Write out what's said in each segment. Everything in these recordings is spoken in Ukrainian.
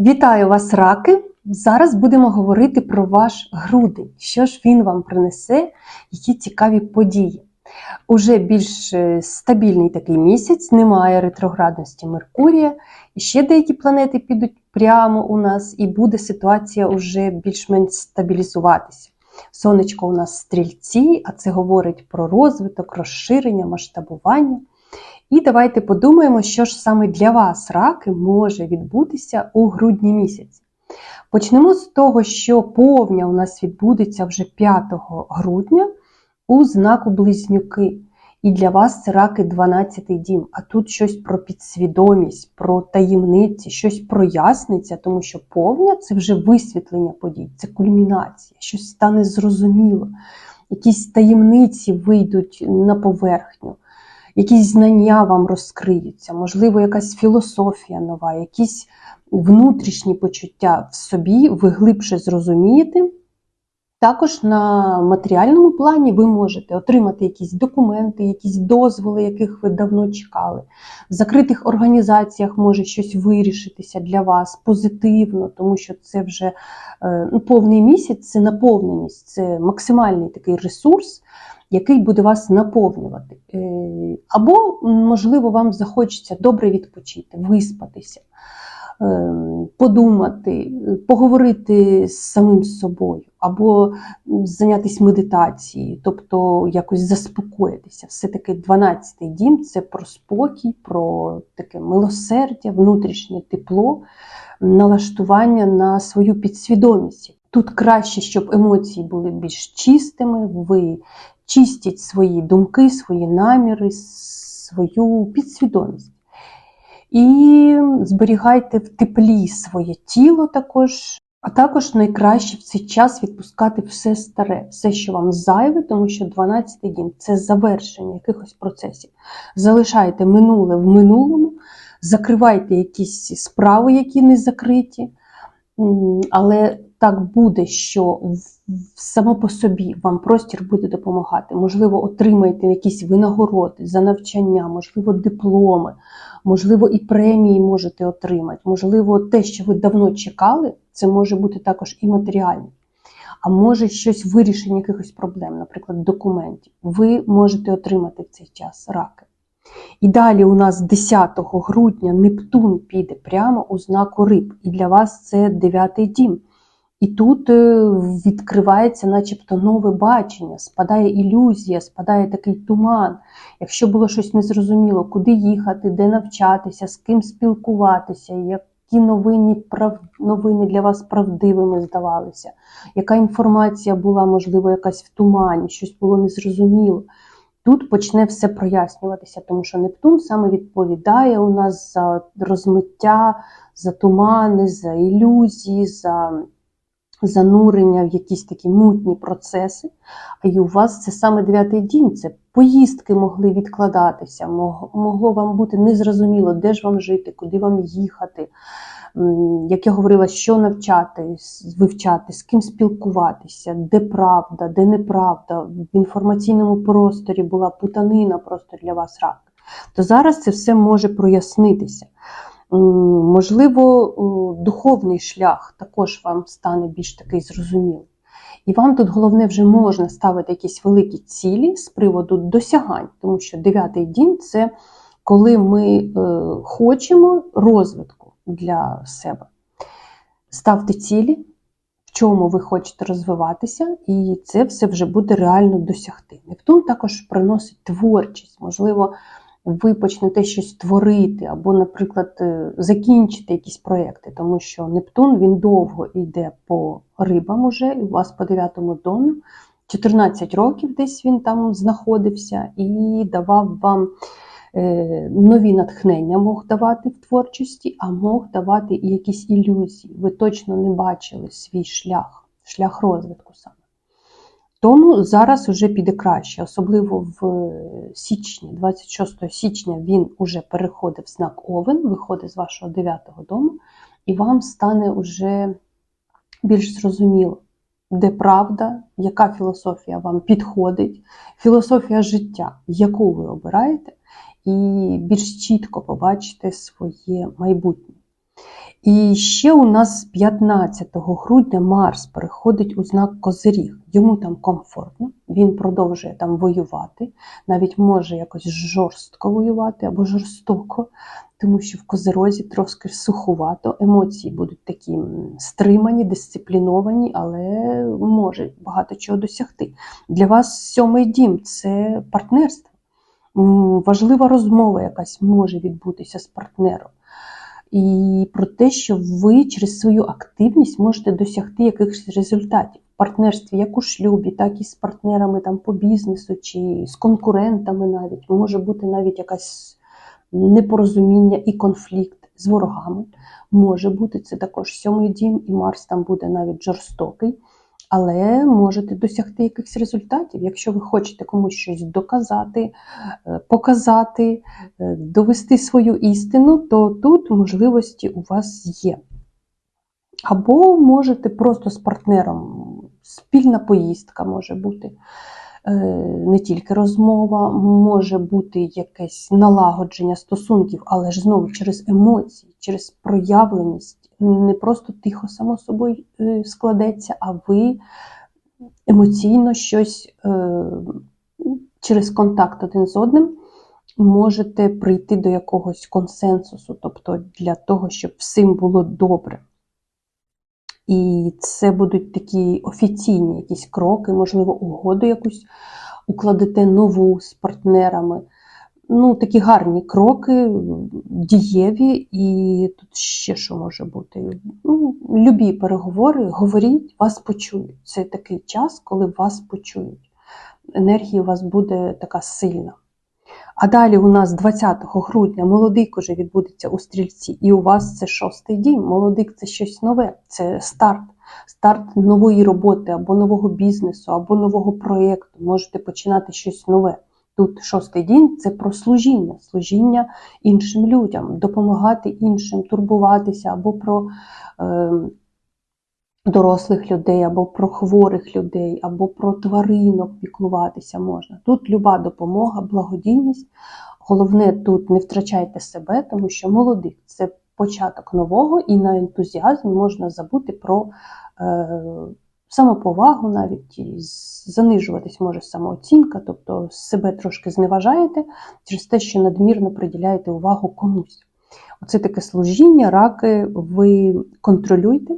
Вітаю вас, раки! Зараз будемо говорити про ваш грудень. Що ж він вам принесе, які цікаві події. Уже більш е, стабільний такий місяць, немає ретроградності Меркурія, і ще деякі планети підуть прямо у нас, і буде ситуація вже більш-менш стабілізуватися. Сонечко у нас стрільці, а це говорить про розвиток, розширення, масштабування. І давайте подумаємо, що ж саме для вас, раки, може відбутися у грудні місяці. Почнемо з того, що повня у нас відбудеться вже 5 грудня у знаку Близнюки. І для вас це раки 12-й дім. А тут щось про підсвідомість, про таємниці, щось проясниться, тому що повня це вже висвітлення подій, це кульмінація, щось стане зрозуміло, якісь таємниці вийдуть на поверхню якісь знання вам розкриються, можливо, якась філософія нова, якісь внутрішні почуття в собі ви глибше зрозумієте. Також на матеріальному плані ви можете отримати якісь документи, якісь дозволи, яких ви давно чекали. В закритих організаціях може щось вирішитися для вас позитивно, тому що це вже е, ну, повний місяць, це наповненість, це максимальний такий ресурс, який буде вас наповнювати. Е, Або, можливо, вам захочеться добре відпочити, виспатися, е, подумати, поговорити з самим собою, або зайнятися медитацією, тобто якось заспокоїтися. Все-таки 12-й дім це про спокій, про таке милосердя, внутрішнє тепло, налаштування на свою підсвідомість. Тут краще, щоб емоції були більш чистими, ви чистіть свої думки, свої наміри, свою підсвідомість. І зберігайте в теплі своє тіло також, а також найкраще в цей час відпускати все старе, все, що вам зайве, тому що 12-й дім це завершення якихось процесів. Залишайте минуле в минулому, закривайте якісь справи, які не закриті. Але так буде, що само по собі вам простір буде допомагати. Можливо, отримаєте якісь винагороди за навчання, можливо, дипломи, можливо, і премії можете отримати. Можливо, те, що ви давно чекали, це може бути також і матеріальне. А може щось вирішення якихось проблем, наприклад, документів. Ви можете отримати в цей час раки. І далі у нас 10 грудня Нептун піде прямо у знаку риб. І для вас це дев'ятий дім. І тут е, відкривається начебто нове бачення, спадає ілюзія, спадає такий туман. Якщо було щось незрозуміло, куди їхати, де навчатися, з ким спілкуватися, які новини, прав... новини для вас правдивими здавалися, яка інформація була, можливо, якась в тумані, щось було незрозуміло. Тут почне все прояснюватися, тому що Нептун саме відповідає у нас за розмиття, за тумани, за ілюзії, за занурення в якісь такі мутні процеси. А і у вас це саме дев'ятий дім, це поїздки могли відкладатися, могло вам бути незрозуміло, де ж вам жити, куди вам їхати. Як я говорила, що навчати, вивчати, з ким спілкуватися, де правда, де неправда, в інформаційному просторі була путанина просто для вас рак, то зараз це все може прояснитися. Можливо, духовний шлях також вам стане більш такий зрозумілий. І вам тут головне вже можна ставити якісь великі цілі з приводу досягань, тому що дев'ятий дім це коли ми е, хочемо розвитку для себе. Ставте цілі, в чому ви хочете розвиватися, і це все вже буде реально досягти. Нептун також приносить творчість, можливо ви почнете щось творити, або, наприклад, е, закінчити якісь проекти, тому що Нептун він довго йде по рибам уже, і у вас по дев'ятому дому. 14 років десь він там знаходився і давав вам нові натхнення, мог давати в творчості, а мог давати і якісь ілюзії. Ви точно не бачили свій шлях, шлях розвитку саме. Тому зараз вже піде краще, особливо в січні, 26 січня він уже переходить в знак Овен, виходить з вашого 9-го дому, і вам стане вже більш зрозуміло, де правда, яка філософія вам підходить, філософія життя, яку ви обираєте, і більш чітко побачите своє майбутнє. І ще у нас 15 грудня Марс переходить у знак Козиріг. Йому там комфортно, він продовжує там воювати, навіть може якось жорстко воювати або жорстоко, тому що в Козирозі трошки сухувато, емоції будуть такі стримані, дисципліновані, але може багато чого досягти. Для вас сьомий дім це партнерство. Важлива розмова якась може відбутися з партнером. І про те, що ви через свою активність можете досягти якихось результатів в партнерстві, як у шлюбі, так і з партнерами там по бізнесу чи з конкурентами навіть. Може бути навіть якась непорозуміння і конфлікт з ворогами. Може бути це також сьомий дім, і Марс там буде навіть жорстокий. Але можете досягти якихось результатів, якщо ви хочете комусь щось доказати, е, показати, е, довести свою істину, то тут можливості у вас є. Або можете просто з партнером, спільна поїздка може бути, е, не тільки розмова, може бути якесь налагодження стосунків, але ж знову через емоції, через проявленість. Не просто тихо само собою е, складеться, а ви емоційно щось е, через контакт один з одним можете прийти до якогось консенсусу, тобто для того, щоб всім було добре. І це будуть такі офіційні якісь кроки, можливо, угоду якусь укладете нову з партнерами. Ну, такі гарні кроки, дієві, і тут ще що може бути. Ну, любі переговори, говоріть, вас почують. Це такий час, коли вас почують. Енергія у вас буде така сильна. А далі у нас 20 грудня молодик уже відбудеться у стрільці, і у вас це шостий дім. Молодик це щось нове, це старт, старт нової роботи або нового бізнесу, або нового проєкту. Можете починати щось нове. Тут шостий дім це про служіння, служіння іншим людям, допомагати іншим, турбуватися або про е, дорослих людей, або про хворих людей, або про тваринок піклуватися можна. Тут люба допомога, благодійність. Головне, тут не втрачайте себе, тому що молодик це початок нового, і на ентузіазмі можна забути про е, самоповагу, навіть і занижуватись може самооцінка, тобто себе трошки зневажаєте через те, що надмірно приділяєте увагу комусь. Оце таке служіння, раки, ви контролюйте,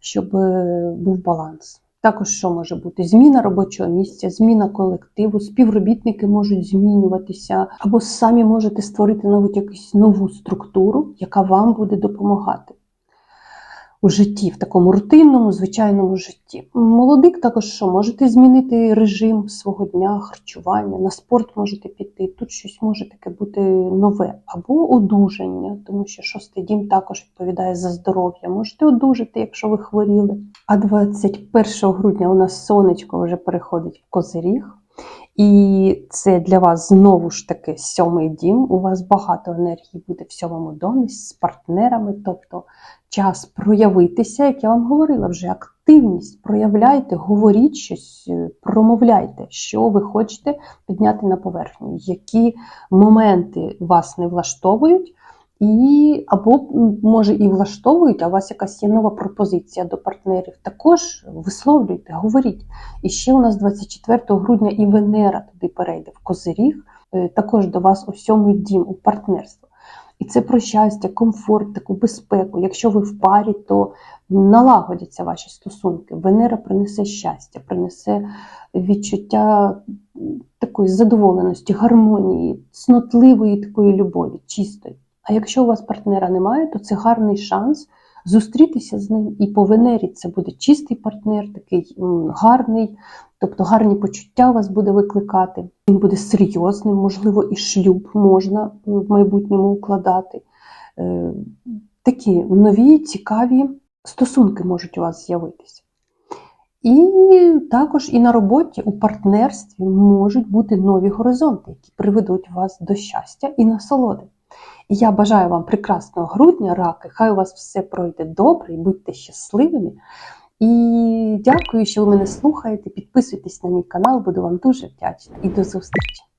щоб е, був баланс. Також що може бути? Зміна робочого місця, зміна колективу, співробітники можуть змінюватися, або самі можете створити навіть якусь нову структуру, яка вам буде допомагати у житті, в такому рутинному, звичайному житті. Молодик також що можете змінити режим свого дня, харчування, на спорт можете піти. Тут щось може таке бути нове, або одужання, тому що шостий дім також відповідає за здоров'я. Можете одужати, якщо ви хворіли. А 21 грудня у нас сонечко вже переходить в козиріг. І це для вас знову ж таки сьомий дім. У вас багато енергії буде в сьомому домі з партнерами, тобто час проявитися, як я вам говорила, вже активність. Проявляйте, говоріть щось, е, промовляйте, що ви хочете підняти на поверхню, які моменти вас не влаштовують. І або може і влаштовують, а у вас якась є нова пропозиція до партнерів. Також висловлюйте, говоріть. І ще у нас 24 грудня і Венера туди перейде в Козиріг, е, також до вас у сьомий дім, у партнерство. І це про щастя, комфорт, таку безпеку. Якщо ви в парі, то налагодяться ваші стосунки. Венера принесе щастя, принесе відчуття такої задоволеності, гармонії, цнотливої такої любові, чистої. А якщо у вас партнера немає, то це гарний шанс зустрітися з ним. І по Венері це буде чистий партнер, такий гарний, тобто гарні почуття вас буде викликати. Він буде серйозним, можливо, і шлюб можна в майбутньому укладати. Е, Такі нові, цікаві стосунки можуть у вас з'явитися. І також і на роботі у партнерстві можуть бути нові горизонти, які приведуть вас до щастя і насолоди. І я бажаю вам прекрасного грудня, раки. Хай у вас все пройде добре і будьте щасливими. І дякую, що ви мене слухаєте. Підписуйтесь на мій канал, буду вам дуже вдячна. І до зустрічі!